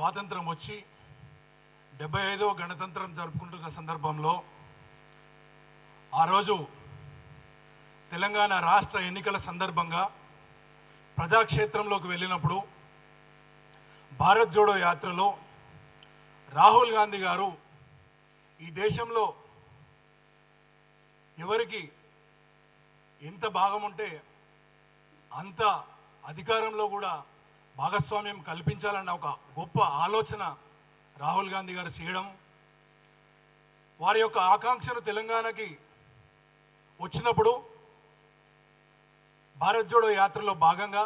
స్వాతంత్రం వచ్చి డెబ్బై ఐదో గణతంత్రం జరుపుకుంటున్న సందర్భంలో ఆ రోజు తెలంగాణ రాష్ట్ర ఎన్నికల సందర్భంగా ప్రజాక్షేత్రంలోకి వెళ్ళినప్పుడు భారత్ జోడో యాత్రలో రాహుల్ గాంధీ గారు ఈ దేశంలో ఎవరికి ఎంత భాగం ఉంటే అంత అధికారంలో కూడా భాగస్వామ్యం కల్పించాలన్న ఒక గొప్ప ఆలోచన రాహుల్ గాంధీ గారు చేయడం వారి యొక్క ఆకాంక్షను తెలంగాణకి వచ్చినప్పుడు భారత్ జోడో యాత్రలో భాగంగా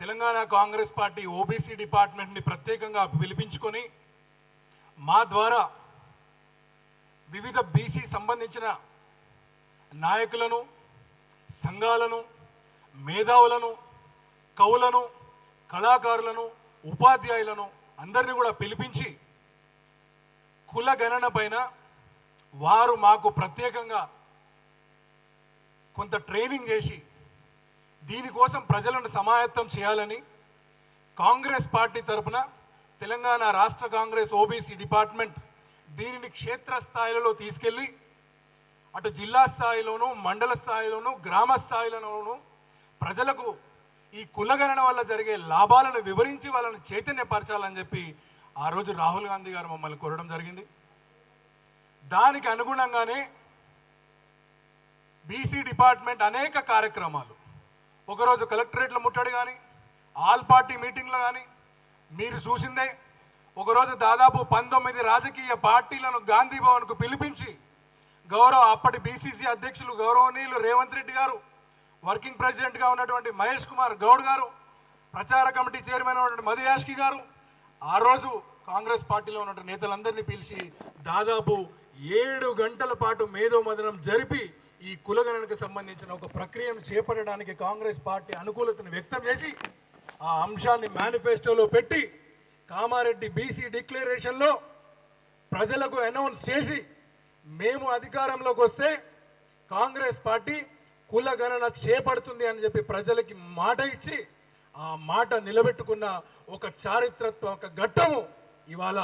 తెలంగాణ కాంగ్రెస్ పార్టీ ఓబీసీ డిపార్ట్మెంట్ని ప్రత్యేకంగా పిలిపించుకొని మా ద్వారా వివిధ బీసీ సంబంధించిన నాయకులను సంఘాలను మేధావులను కవులను కళాకారులను ఉపాధ్యాయులను అందరినీ కూడా పిలిపించి కుల గణన పైన వారు మాకు ప్రత్యేకంగా కొంత ట్రైనింగ్ చేసి దీనికోసం ప్రజలను సమాయత్తం చేయాలని కాంగ్రెస్ పార్టీ తరపున తెలంగాణ రాష్ట్ర కాంగ్రెస్ ఓబీసీ డిపార్ట్మెంట్ దీనిని క్షేత్రస్థాయిలలో తీసుకెళ్ళి అటు జిల్లా స్థాయిలోను మండల స్థాయిలోనూ గ్రామ స్థాయిలోనూ ప్రజలకు ఈ కులగణన వల్ల జరిగే లాభాలను వివరించి వాళ్ళను చైతన్యపరచాలని చెప్పి ఆ రోజు రాహుల్ గాంధీ గారు మమ్మల్ని కోరడం జరిగింది. దానికి అనుగుణంగానే బీసీ డిపార్ట్మెంట్ అనేక కార్యక్రమాలు. ఒకరోజు కలెక్టరేట్లో ముట్టడి కానీ ఆల్ పార్టీ మీటింగ్లో కానీ మీరు చూసిందే ఒకరోజు దాదాపు పంతొమ్మిది రాజకీయ పార్టీలను గాంధీ భవన్కు పిలిపించి గౌరవ అప్పటి బీసీసీ అధ్యక్షులు గౌరవనీయులు రేవంత్ రెడ్డి గారు వర్కింగ్ ప్రెసిడెంట్గా ఉన్నటువంటి మహేష్ కుమార్ గౌడ్ గారు ప్రచార కమిటీ చైర్మన్ ఉన్నటువంటి మధు యాష్కి గారు ఆ రోజు కాంగ్రెస్ పార్టీలో ఉన్నటువంటి నేతలందరినీ పిలిచి దాదాపు ఏడు గంటల పాటు మేధో మదనం జరిపి ఈ కులగణనకు సంబంధించిన ఒక ప్రక్రియను చేపట్టడానికి కాంగ్రెస్ పార్టీ అనుకూలతను వ్యక్తం చేసి ఆ అంశాన్ని మేనిఫెస్టోలో పెట్టి కామారెడ్డి బీసీ డిక్లరేషన్లో ప్రజలకు అనౌన్స్ చేసి మేము అధికారంలోకి వస్తే కాంగ్రెస్ పార్టీ కుల గణన చేపడుతుంది అని చెప్పి ప్రజలకి మాట ఇచ్చి ఆ మాట నిలబెట్టుకున్న ఒక చారిత్రాత్మక ఘట్టము ఇవాళ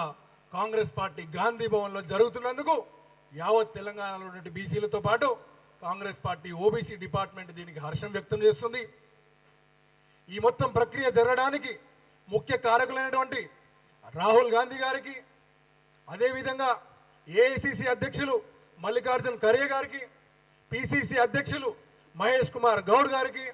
కాంగ్రెస్ పార్టీ గాంధీ భవన్లో జరుగుతున్నందుకు యావత్ తెలంగాణలో ఉన్నటువంటి బీసీలతో పాటు కాంగ్రెస్ పార్టీ ఓబీసీ డిపార్ట్మెంట్ దీనికి హర్షం వ్యక్తం చేస్తుంది. ఈ మొత్తం ప్రక్రియ జరగడానికి ముఖ్య కారకులైనటువంటి రాహుల్ గాంధీ గారికి అదేవిధంగా ఏఐసిసి అధ్యక్షులు మల్లికార్జున్ ఖర్గే గారికి పిసిసి అధ్యక్షులు మహేష్ కుమార్ గౌడ్ గారికి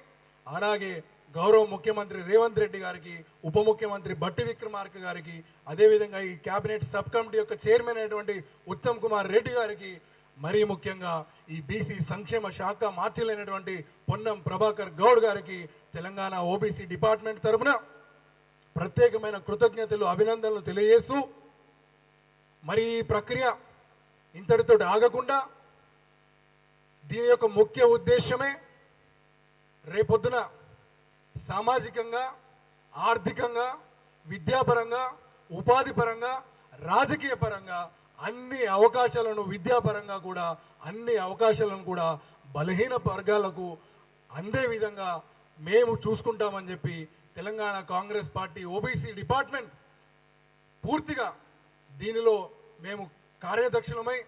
అలాగే గౌరవ ముఖ్యమంత్రి రేవంత్ రెడ్డి గారికి ఉప ముఖ్యమంత్రి బట్టి విక్రమార్క గారికి అదేవిధంగా ఈ కేబినెట్ సబ్ కమిటీ యొక్క చైర్మన్ అయినటువంటి ఉత్తమ్ కుమార్ రెడ్డి గారికి మరీ ముఖ్యంగా ఈ బీసీ సంక్షేమ శాఖ మార్చిలైనటువంటి పొన్నం ప్రభాకర్ గౌడ్ గారికి తెలంగాణ ఓబీసీ డిపార్ట్మెంట్ తరపున ప్రత్యేకమైన కృతజ్ఞతలు అభినందనలు తెలియజేస్తూ మరి ఈ ప్రక్రియ ఇంతటితో ఆగకుండా దీని యొక్క ముఖ్య ఉద్దేశమే రేపొద్దున సామాజికంగా ఆర్థికంగా విద్యాపరంగా ఉపాధి పరంగా రాజకీయ పరంగా అన్ని అవకాశాలను విద్యాపరంగా కూడా అన్ని అవకాశాలను కూడా బలహీన వర్గాలకు అందే విధంగా మేము చూసుకుంటామని చెప్పి Telangana Congress party OBC department పూర్తిగా దీనిలో మేము కార్యదక్షులమై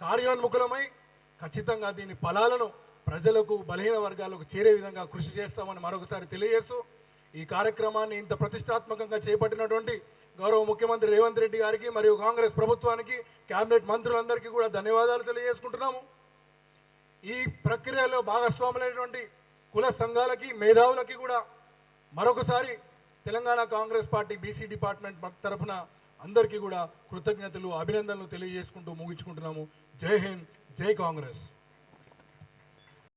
కార్యోన్ముఖులమై ఖచ్చితంగా దీని ఫలాలను ప్రజలకు బలహీన వర్గాలకు చేరే విధంగా కృషి చేస్తామని మరొకసారి తెలియజేస్తూ ఈ కార్యక్రమాన్ని ఇంత ప్రతిష్టాత్మకంగా చేపట్టినటువంటి గౌరవ ముఖ్యమంత్రి రేవంత్ రెడ్డి గారికి మరియు కాంగ్రెస్ ప్రభుత్వానికి కేబినెట్ మంత్రులందరికీ కూడా ధన్యవాదాలు తెలియజేసుకుంటున్నాము. ఈ ప్రక్రియలో భాగస్వాములైనటువంటి కుల సంఘాలకి మేధావులకి కూడా మరొకసారి Telangana Congress party BC department తరఫున అందరికీ కూడా కృతజ్ఞతలు అభినందనలు తెలియజేసుకుంటూ ముగించుకుంటున్నాము. జై హింద్. జై కాంగ్రెస్